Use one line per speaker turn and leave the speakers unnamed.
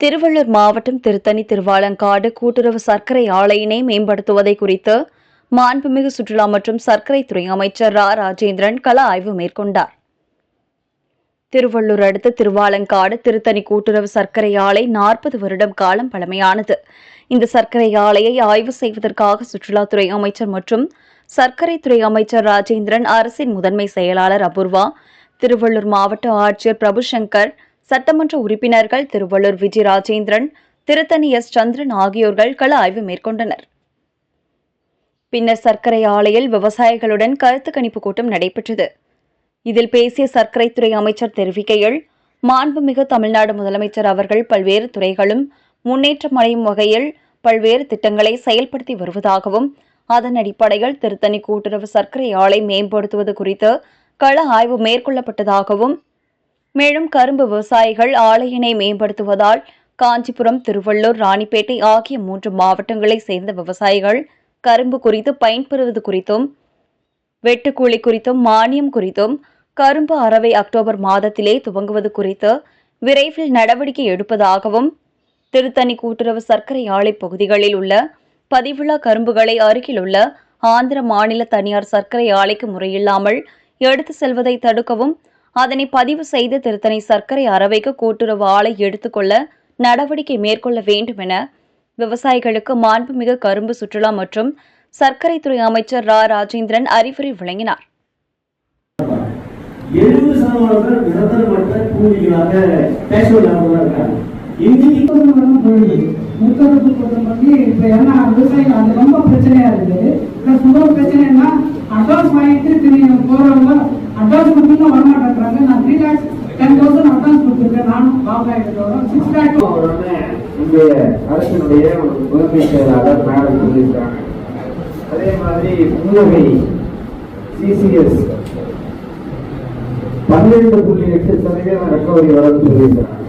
திருவள்ளூர் மாவட்டம் திருத்தணி திருவாலங்காடு கூட்டுறவு சர்க்கரை ஆலையினை மேம்படுத்துவதை குறித்து மாண்புமிகு சுற்றுலா மற்றும் சர்க்கரை துறை அமைச்சர் ரா. ராஜேந்திரன் கள ஆய்வு மேற்கொண்டார். திருவள்ளூர் அடுத்த திருவாலங்காடு திருத்தணி கூட்டுறவு சர்க்கரை ஆலை நாற்பது வருடம் காலம் பழமையானது. இந்த சர்க்கரை ஆலையை ஆய்வு செய்வதற்காக சுற்றுலாத்துறை அமைச்சர் மற்றும் சர்க்கரை துறை அமைச்சர் ராஜேந்திரன் அரசின் முதன்மை செயலாளர் அபூர்வா திருவள்ளூர் மாவட்ட ஆட்சியர் பிரபுசங்கர் சட்டமன்ற உறுப்பினர்கள் திருவள்ளூர் விஜய் ராஜேந்திரன் திருத்தணி எஸ் சந்திரன் ஆகியோர்கள் கள ஆய்வு மேற்கொண்டனர். பின்னர் சர்க்கரை ஆலையில் விவசாயிகளுடன் கருத்து கணிப்பு கூட்டம் நடைபெற்றது. இதில் பேசிய சர்க்கரைத்துறை அமைச்சர் தெரிவிக்கையில் மாண்புமிகு தமிழ்நாடு முதலமைச்சர் அவர்கள் பல்வேறு துறைகளும் முன்னேற்றம் அடையும் வகையில் பல்வேறு திட்டங்களை செயல்படுத்தி வருவதாகவும் அதன் அடிப்படையில் திருத்தணி கூட்டுறவு சர்க்கரை ஆலை மேம்படுத்துவது குறித்து கள ஆய்வு மேற்கொள்ளப்பட்டதாகவும் மேலும் கரும்பு விவசாயிகள் ஆலையினை மேம்படுத்துவதால் காஞ்சிபுரம் திருவள்ளூர் ராணிப்பேட்டை ஆகிய மூன்று மாவட்டங்களைச் சேர்ந்த விவசாயிகள் கரும்பு குறித்து பயன்பெறுவது குறித்தும் வெட்டுக்கூலி குறித்தும் மானியம் குறித்தும் கரும்பு அறவை அக்டோபர் மாதத்திலே துவங்குவது குறித்து விரைவில் நடவடிக்கை எடுப்பதாகவும் திருத்தணி கூட்டுறவு சர்க்கரை ஆலை பகுதிகளில் உள்ள பதிவுள்ள கரும்புகளை அருகிலுள்ள ஆந்திர மாநில தனியார் சர்க்கரை ஆலைக்கு முறையில்லாமல் எடுத்து செல்வதை தடுக்கவும் அதனை பதிவு செய்து திருத்தணி சர்க்கரை அறவைக்கு கூட்டுறவு ஆலை எடுத்துக்கொள்ள நடவடிக்கை மேற்கொள்ள வேண்டும் என விவசாயிகளுக்கு மாண்புமிகு கரும்பு சுற்றுலா மற்றும் சர்க்கரைத்துறை அமைச்சர் ரா. ராஜேந்திரன் அறிவுரை வழங்கினார்.
எழுபது நிரந்தரமற்ற கூலிகளாக இருக்காங்க இன்னைக்கு
பண்ணி இப்போ விவசாயம் அது ரொம்ப பிரச்சனையா இருக்குது. அட்வான்ஸ் வாங்கிட்டு திரும்பி போறவங்க அட்வான்ஸ் கொடுத்தீங்க வரமாட்டேங்கிறாங்க நான் three lakhs ten thousand advance கொடுத்துருக்கேன். நானும் பாப்பாயிட்டோட சிக்ஸ் லேக்
உடனே இங்கே அரசினுடைய முதன்மை செயலாளர் மேடம் சொல்லியிருக்காங்க. அதே மாதிரி முன்னகை சிசிஎஸ் பன்னிரண்டு புள்ளி எட்டு சதவீதம் ரெக்கவரி வரும் சொல்லியிருக்காங்க